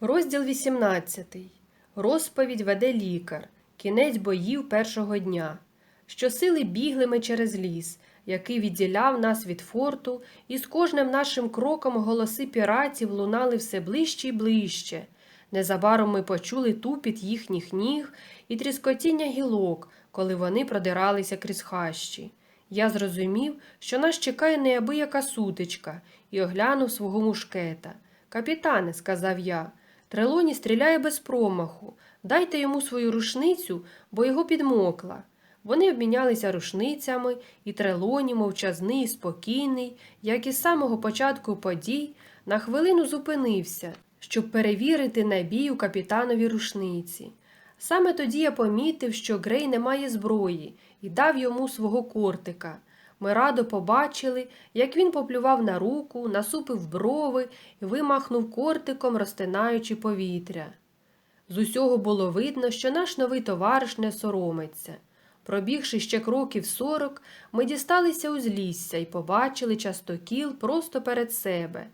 Розділ 18. Розповідь веде лікар. Кінець боїв першого дня. Щосили бігли ми через ліс, який відділяв нас від форту, і з кожним нашим кроком голоси піратів лунали все ближче і ближче. Незабаром ми почули тупіт їхніх ніг і тріскотіння гілок, коли вони продиралися крізь хащі. Я зрозумів, що нас чекає неабияка сутичка, і оглянув свого мушкета. Капітане, сказав я, Трелоні стріляє без промаху. Дайте йому свою рушницю, бо його підмокла. Вони обмінялися рушницями, і Трелоні, мовчазний спокійний, як і з самого початку подій, на хвилину зупинився, щоб перевірити набій у капітанові рушниці. Саме тоді я помітив, що Грей не має зброї, і дав йому свого кортика. Ми радо побачили, як він поплював на руку, насупив брови і вимахнув кортиком, розтинаючи повітря. З усього було видно, що наш новий товариш не соромиться. Пробігши ще кроків сорок, ми дісталися узлісся і побачили частокіл просто перед себе.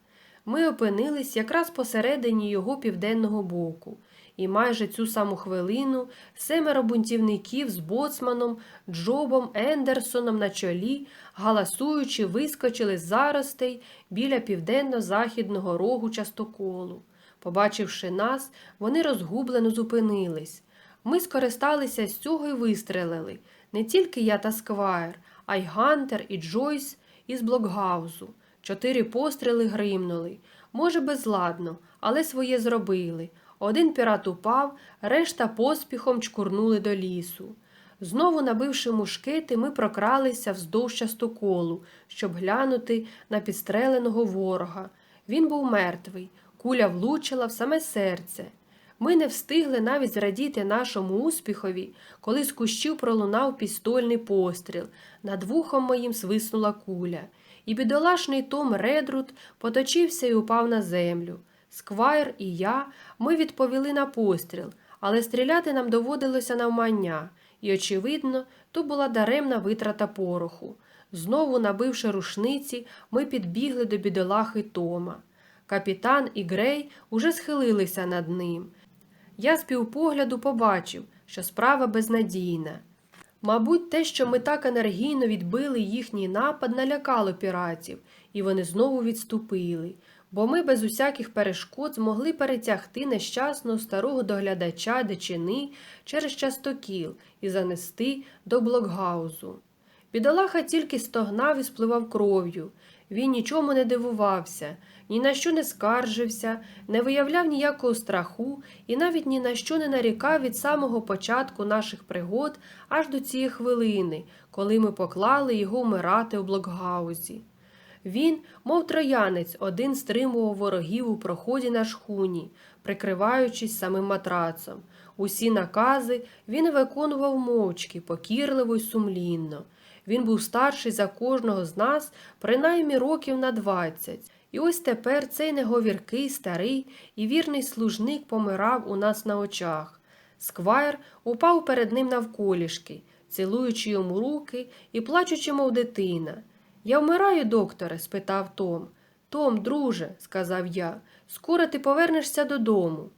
Ми опинились якраз посередині його південного боку, і майже цю саму хвилину семеро бунтівників з боцманом, Джобом Ендерсоном на чолі, галасуючи, вискочили з заростей біля південно-західного рогу частоколу. Побачивши нас, вони розгублено зупинились. Ми скористалися з цього і вистрелили не тільки я та Сквайр, а й Гантер і Джойс із Блокгаузу. Чотири постріли гримнули. Може, безладно, але своє зробили. Один пірат упав, решта поспіхом чкурнули до лісу. Знову набивши мушкети, ми прокралися вздовж частоколу, щоб глянути на підстреленого ворога. Він був мертвий, куля влучила в саме серце. Ми не встигли навіть зрадіти нашому успіхові, коли з кущів пролунав пістольний постріл, над вухом моїм свиснула куля, і бідолашний Том Редрут поточився і упав на землю. Сквайр і я ми відповіли на постріл, але стріляти нам доводилося навмання, і, очевидно, то була даремна витрата пороху. Знову, набивши рушниці, ми підбігли до бідолахи Тома. Капітан і Грей уже схилилися над ним. Я з півпогляду побачив, що справа безнадійна. Мабуть, те, що ми так енергійно відбили їхній напад, налякало піратів, і вони знову відступили, бо ми без усяких перешкод змогли перетягти нещасного старого доглядача дичини через частокіл і занести до блокгаузу. Бідолаха тільки стогнав і спливав кров'ю. Він нічому не дивувався, ні на що не скаржився, не виявляв ніякого страху і навіть ні на що не нарікав від самого початку наших пригод аж до цієї хвилини, коли ми поклали його вмирати у блокгаузі. Він, мов троянець, один стримував ворогів у проході на шхуні, прикриваючись самим матрацом. Усі накази він виконував мовчки, покірливо й сумлінно. Він був старший за кожного з нас, принаймні років на двадцять. І ось тепер цей неговіркий, старий і вірний служник помирав у нас на очах. Сквайр упав перед ним навколішки, цілуючи йому руки і плачучи, мов дитина. Я вмираю, докторе? спитав Том. Том, друже, сказав я, скоро ти повернешся додому.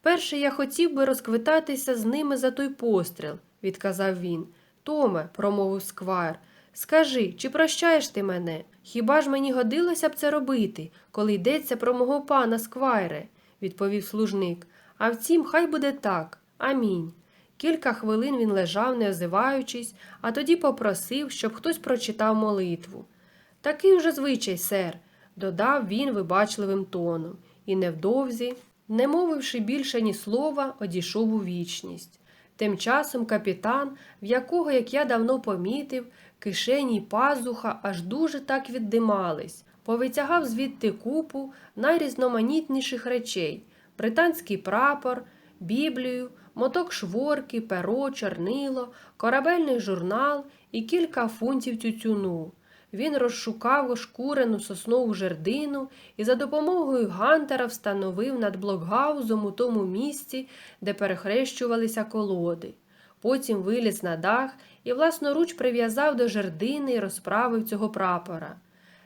Перше я хотів би розквитатися з ними за той постріл, відказав він. Томе, промовив сквайр, скажи, чи прощаєш ти мене? Хіба ж мені годилося б це робити, коли йдеться про мого пана сквайре, відповів служник. А втім, хай буде так. Амінь. Кілька хвилин він лежав, не озиваючись, а тоді попросив, щоб хтось прочитав молитву. Такий уже звичай, сер, додав він вибачливим тоном, і невдовзі, не мовивши більше ні слова, одійшов у вічність. Тим часом капітан, в якого, як я давно помітив, кишені й пазуха аж дуже так віддимались, повитягав звідти купу найрізноманітніших речей британський прапор, біблію, моток шворки, перо, чорнило, корабельний журнал і кілька фунтів тютюну. Він розшукав ошкурену соснову жердину і за допомогою Гантера встановив над блокгаузом у тому місці, де перехрещувалися колоди. Потім виліз на дах і власноруч прив'язав до жердини і розправив цього прапора.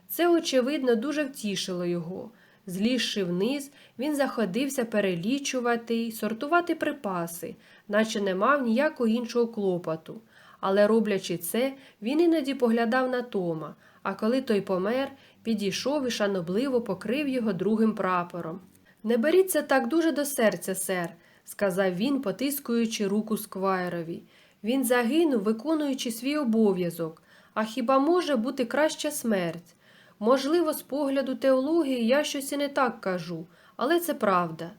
Це, очевидно, дуже втішило його. Злізши вниз, він заходився перелічувати й сортувати припаси, наче не мав ніякого іншого клопоту. Але, роблячи це, він іноді поглядав на Тома, а коли той помер, підійшов і шанобливо покрив його другим прапором. Не беріться так дуже до серця, сер, сказав він, потискуючи руку сквайрові. Він загинув, виконуючи свій обов'язок. А хіба може бути краща смерть? Можливо, з погляду теології я щось і не так кажу, але це правда.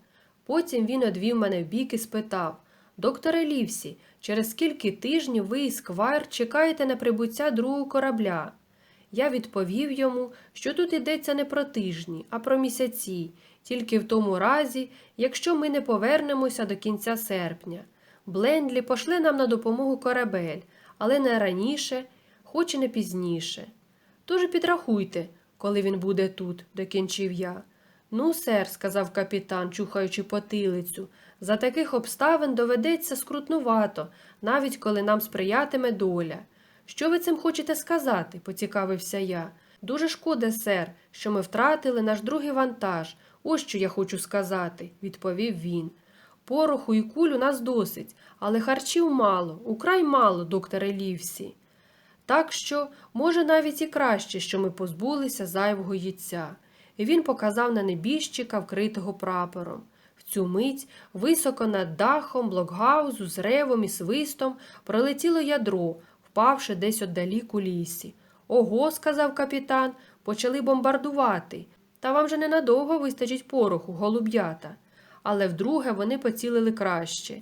Потім він одвів мене вбік і спитав Докторе Лівсі, через скільки тижнів ви і сквайр чекаєте на прибуття другого корабля? Я відповів йому, що тут йдеться не про тижні, а про місяці, тільки в тому разі, якщо ми не повернемося до кінця серпня. Блендлі пошле нам на допомогу корабель, але не раніше, хоч і не пізніше. Тож підрахуйте, коли він буде тут, докінчив я. Ну, сер, сказав капітан, чухаючи потилицю, за таких обставин доведеться скрутнувато, навіть коли нам сприятиме доля. Що ви цим хочете сказати? поцікавився я. Дуже шкода, сер, що ми втратили наш другий вантаж. Ось що я хочу сказати, відповів він. Пороху і куль у нас досить, але харчів мало, украй мало, докторе Лівсі. Так що, може, навіть і краще, що ми позбулися зайвого їця. І він показав на небіжчика, вкритого прапором. Цю мить, високо над дахом блокгаузу з ревом і свистом пролетіло ядро, впавши десь отдалік у лісі. Ого, сказав капітан, почали бомбардувати. Та вам же ненадовго вистачить пороху, голуб'ята. Але вдруге вони поцілили краще.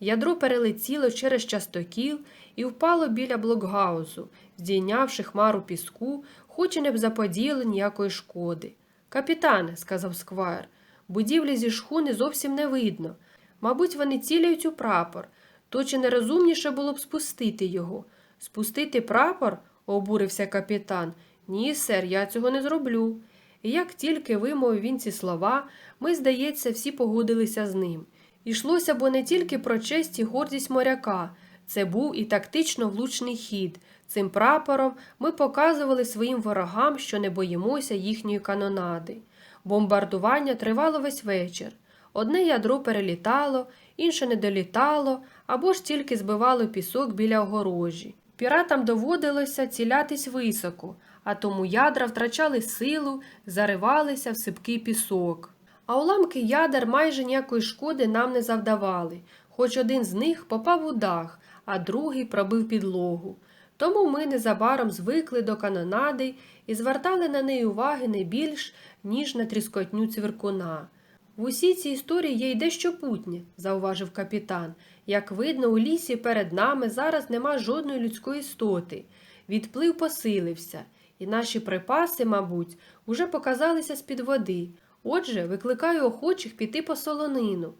Ядро перелетіло через частокіл і впало біля блокгаузу, здійнявши хмару піску, хоч і не б заподіяли ніякої шкоди. Капітане, сказав сквайр, будівлі зі шхуни зовсім не видно. Мабуть, вони ціляють у прапор, то чи не розумніше було б спустити його? Спустити прапор? обурився капітан. Ні, сер, я цього не зроблю. І як тільки вимовив він ці слова, ми, здається, всі погодилися з ним. Ішлося бо не тільки про честь і гордість моряка, це був і тактично влучний хід. Цим прапором ми показували своїм ворогам, що не боїмося їхньої канонади. Бомбардування тривало весь вечір. Одне ядро перелітало, інше не долітало або ж тільки збивало пісок біля огорожі. Піратам доводилося цілятись високо, а тому ядра втрачали силу, заривалися в сипкий пісок. А уламки ядер майже ніякої шкоди нам не завдавали, хоч один з них попав у дах, а другий пробив підлогу. Тому ми незабаром звикли до канонади і звертали на неї уваги не більш, ніж на тріскотню цвіркуна. В усій цій історії є й дещо путнє, зауважив капітан. Як видно, у лісі перед нами зараз нема жодної людської істоти. Відплив посилився, і наші припаси, мабуть, уже показалися з-під води. Отже, викликаю охочих піти по солонину.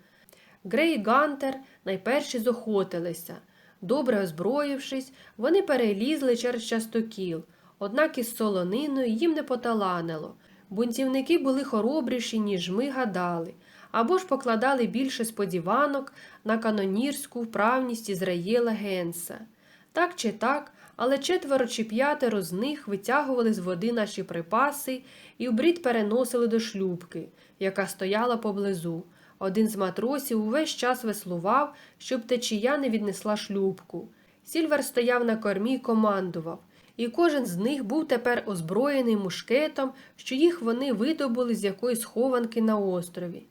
Грей і Гантер найперші зохотилися. Добре озброївшись, вони перелізли через частокіл, однак із солониною їм не поталанило. Бунтівники були хоробріші, ніж ми гадали, або ж покладали більше сподіванок на канонірську вправність Ізраїла Генса. Так чи так, але четверо чи п'ятеро з них витягували з води наші припаси і вбрід переносили до шлюбки, яка стояла поблизу. Один з матросів увесь час веслував, щоб течія не віднесла шлюбку. Сільвер стояв на кормі й командував, і кожен з них був тепер озброєний мушкетом, що їх вони видобули з якоїсь хованки на острові.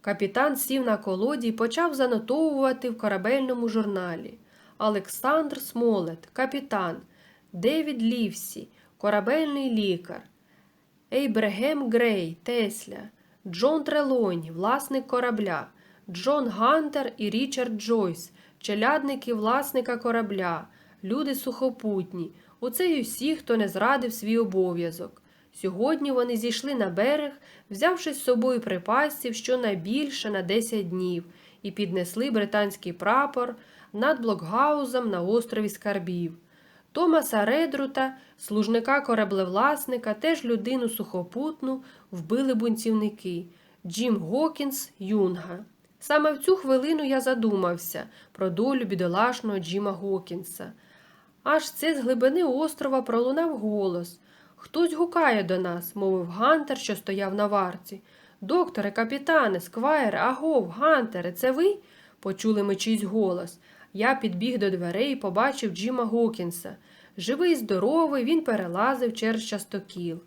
Капітан сів на колоді і почав занотовувати в корабельному журналі. Олександр Смолет, капітан, Девід Лівсі, корабельний лікар, Ейбрегем Грей, Тесля, Джон Трелоні, власник корабля, Джон Гантер і Річард Джойс, челядники власника корабля, люди сухопутні. Оце й усі, хто не зрадив свій обов'язок. Сьогодні вони зійшли на берег, взявши з собою припасів щонайбільше на 10 днів, і піднесли британський прапор над блокгаузом на острові Скарбів. Томаса Редрута, служника кораблевласника, теж людину сухопутну, вбили бунтівники Джим Гокінс Юнга. Саме в цю хвилину я задумався про долю бідолашного Джима Гокінса. Аж це з глибини острова пролунав голос. Хтось гукає до нас, мовив Гантер, що стояв на варці. Докторе, капітане, сквайре, агов, Гантере, це ви? Почули ми чийсь голос. Я підбіг до дверей і побачив Джима Гокінса. Живий, здоровий, він перелазив через частокіл.